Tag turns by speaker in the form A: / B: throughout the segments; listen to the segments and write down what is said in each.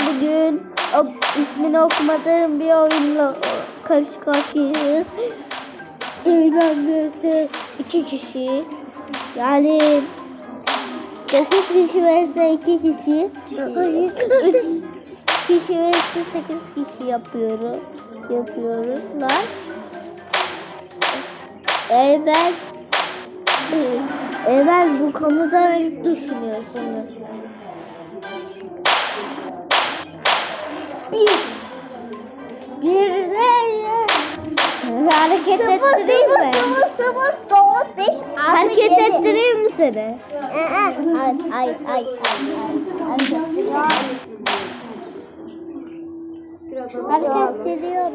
A: Bugün o, ismini okumadığım bir oyunla karşı karşıyayız. Vs. iki kişi. Yani 9 kişi vs 2 kişi. 3 kişi vs 8 kişi yapıyoruz. Yapıyoruz lan. Eymen Eymen bu konuda düşünüyorsun? bir. Birine hareket sıfır, ettireyim sıfır, mi?
B: Sıfır sıfır dokuz beş altı
A: Hareket
B: yedi.
A: ettireyim mi seni?
B: Hayır hayır hayır. Hareket
A: ettiriyorum.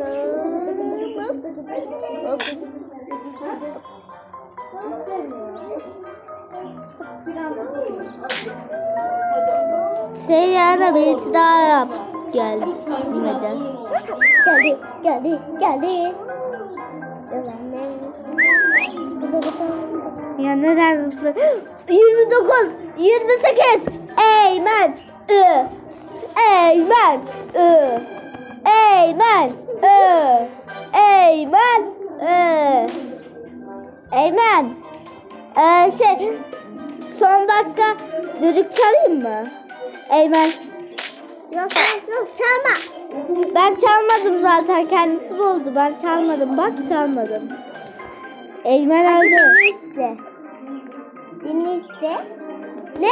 A: Şey yani şey daha yap. Geldi. Neden?
B: Geldi geldi geldi.
A: Ya neden zıplı? 29, 28. Eymen. Ü. Eymen. Ü. Eymen. Ü. Eymen. Ü. Eymen. Ee, şey son dakika düdük çalayım mı? Eymen.
B: Yok yok çalma.
A: Ben çalmadım zaten kendisi buldu. Ben çalmadım bak çalmadım. Eymen
B: iste. Beni iste.
A: Ne?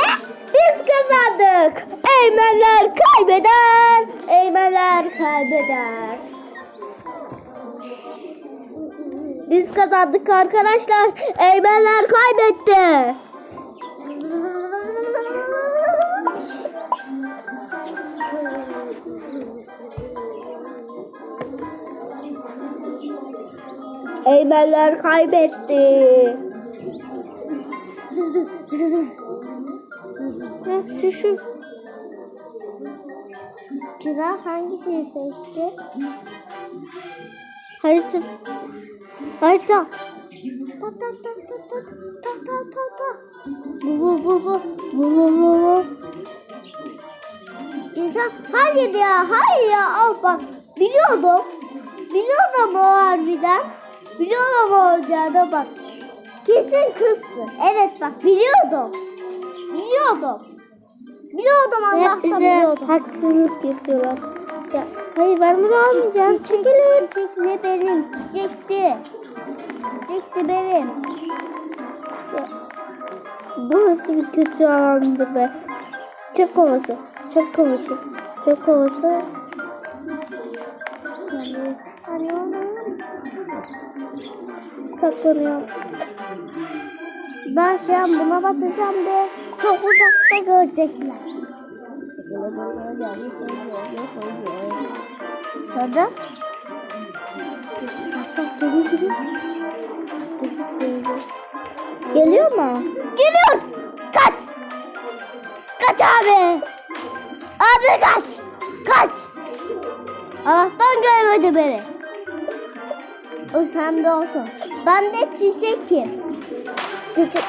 A: Biz kazandık. Eymenler kaybeder. Eymenler kaybeder. Biz kazandık arkadaşlar. Eymenler kaybetti. Eymenler kaybetti. Heh, Şu şu.
B: Çırak hangisini seçti?
A: Harita. Harita.
B: Ta ta ta ta ta ta ta ta ta.
A: Bu bu bu bu. Bu bu bu bu.
B: Geçen hayır ya hayır ya al bak biliyordum. Biliyordum o harbiden. Biliyordum o olacağını bak. Kesin kızdı. Evet bak biliyordum. Biliyordum. Biliyordum
A: Hep
B: Allah'tan
A: bize
B: biliyordum.
A: haksızlık yapıyorlar. Ya, hayır ben bunu almayacağım.
B: Çiçek,
A: Çekilin.
B: çiçek ne benim? Çiçekti. Çiçekti benim.
A: Bu nasıl bir kötü alandı be. Çöp kovası. Çöp kovası. Çöp kovası. Saklanıyorum.
B: Ben şu an buna basacağım ve çok uzakta görecekler. Hadi. Bak bak geliyor geliyor.
A: Geliyor mu?
B: Geliyor. Kaç. Kaç abi. Abi kaç. Kaç. Allah'tan görmedi beni. O sende olsun. Ben de çiçekim.
A: Çiçek.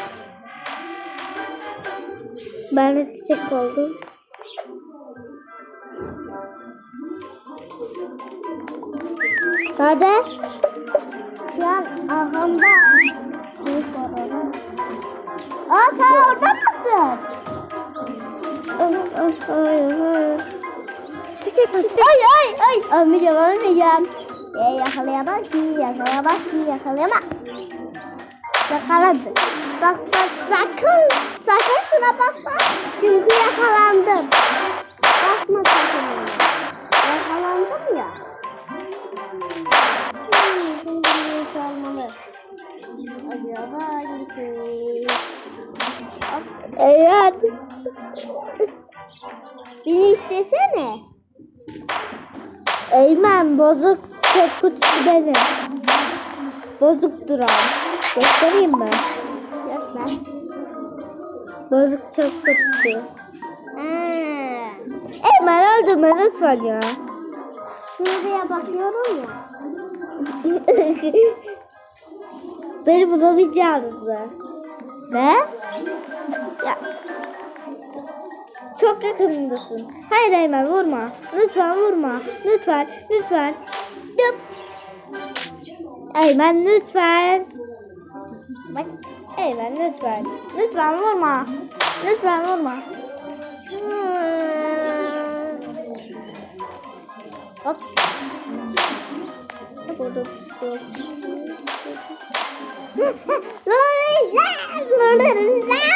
A: Ben de çiçek oldum. Hadi.
B: Şu an arkamda. Aa sen orada mısın?
A: Çiçek çiçek.
B: Ay ay ay. Ölmeyeceğim ölmeyeceğim. E, yakalayamaz ki yakalayamaz ki yakalayamaz. Yakaladı. Bak sak, sakın sakın şuna basma. Çünkü yakalandım. Basma sakın. Yakalandım ya. Hmm, şimdi bir sormalı. Acaba hangisi?
A: Eğer
B: Beni istesene.
A: Eymen bozuk çöp kutusu benim. Bozuk duran. Göstereyim mi?
B: Göster.
A: Bozuk çöp kutusu.
B: Ha.
A: Eymen öldürme lütfen ya.
B: Şuraya bakıyorum ya.
A: Beni bulamayacağınız mı? Ne? Ya. Çok yakınındasın. Hayır Eymen vurma. Lütfen vurma. Lütfen. Lütfen. Eymen lütfen. Bak. Eymen lütfen. Lütfen vurma. Lütfen vurma. Bak. Bir şey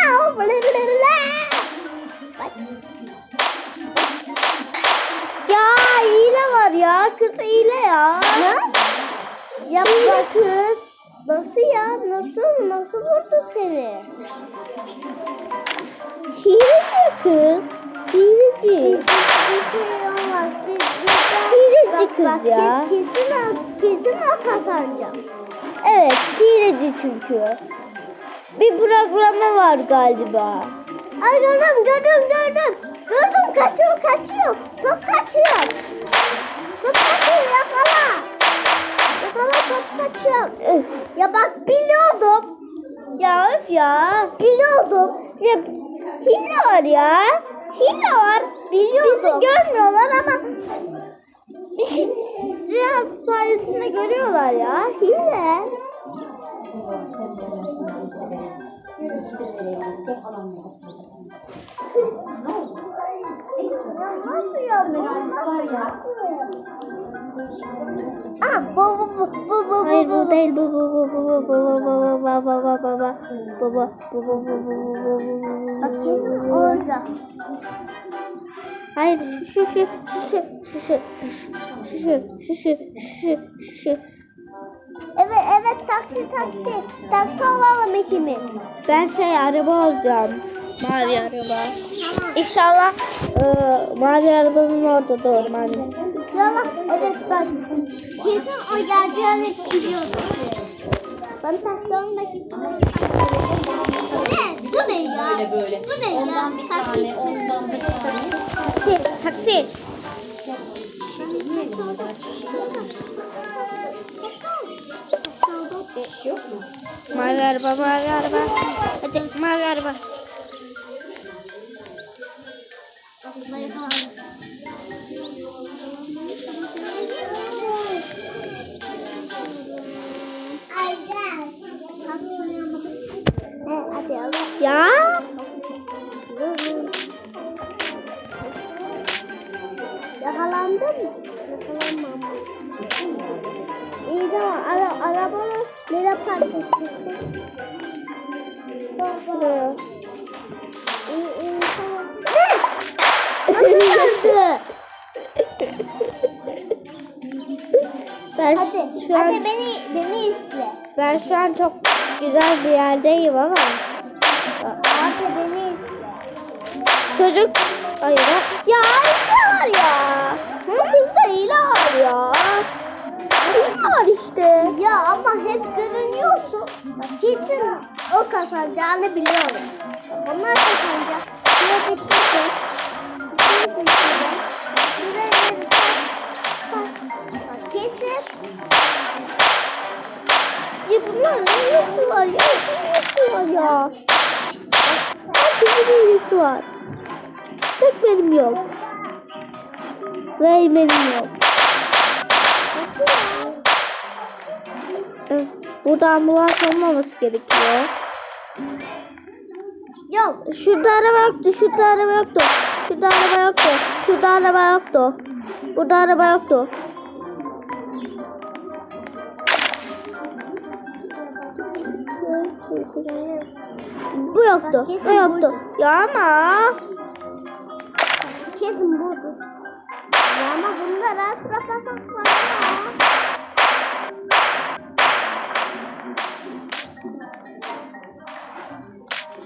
A: yok. Ya hile var ya. Kız hile ya.
B: Ne?
A: Ya
B: Hile
A: kız.
B: Nasıl ya? Nasıl? Nasıl vurdu seni?
A: Hileci kız. Hileci.
B: Bir şey olmaz. Biz, bizden-
A: Hileci
B: Bak,
A: kız
B: bak,
A: ya.
B: Kes, kesin al, kesin al kazanacağım.
A: Evet hileci çünkü. Bir programı var galiba.
B: Ay gördüm gördüm gördüm. Gördüm kaçıyor kaçıyor. Top kaçıyor. Top kaçıyor yakala. Yakala top kaçıyor.
A: Üf.
B: Ya bak biliyordum.
A: Ya öf ya.
B: Biliyordum.
A: Ya hile var ya. Hile var.
B: Biliyordum.
A: Bizi görmüyorlar ama bir biraz sayesinde görüyorlar ya. Hile.
B: Nasıl yapıyor? Ah bu bu bu bu bu
A: Hayır
B: bu
A: bu değil bu bu bu bu bu bu bu bu bu bu bu bu bu bu bu bu bu bu bu
B: Bak kesin
A: bu
B: orada.
A: Hayır şu şu şu şu şu şu şu şu şu şu şu şu şu
B: Evet evet taksi taksi. Taksi alalım ikimiz.
A: Ben şey araba alacağım. Mavi araba. İnşallah e, mavi arabanın orada doğru mavi.
B: İnşallah evet bak. Kesin o geleceğini biliyordum. Ben taksi istiyorum. Ne? Bu ne ya?
C: Böyle böyle.
B: Bu ne ya?
C: Ondan bir tane, ondan bir tane.
A: Taksi.
C: Yok mu?
A: Mavi araba mavi araba. Hadi mavi araba.
B: Hadi al.
A: Ya.
B: Yakalandın mı? Yakalanmam. İyi tamam. Ara, arabanı nereye park edeceksin?
A: Şuraya.
B: İyi iyi tamam. Ne? Nasıl öldü?
A: Ben
B: Hadi,
A: şu an
B: hadi beni beni izle.
A: ben şu an çok güzel bir yerdeyim ama çocuk hayır ya hile var ya. Bu kızda hile var ya. Hile var işte.
B: Ya ama hep görünüyorsun. Bak kesin o kazanacağını biliyorum. Onlar kazanacak. Şuraya bitirsin. Bitirsin şuraya. Şuraya bir bak. Kesin.
A: Ya bunlar hilesi var ya. Hilesi var ya. Herkesin var. Tek yok. Ve benim yok.
B: Ya?
A: Hı, Burada ambulans olmaması gerekiyor.
B: Yok.
A: Şurada araba yoktu, şurada araba yoktu. Şurada araba yoktu, şurada araba yoktu. Burada araba yoktu. Bu yoktu, bu yoktu. Ya ama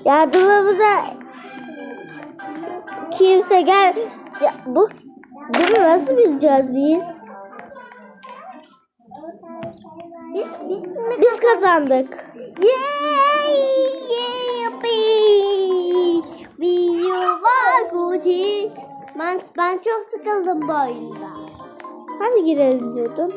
A: yardımımıza kimse gel. Ya bu bunu nasıl bileceğiz biz?
B: Biz, biz mi?
A: Biz kazandık.
B: Yay! Gucci. Ben, ben çok sıkıldım bu oyunda.
A: Hani girelim diyordun?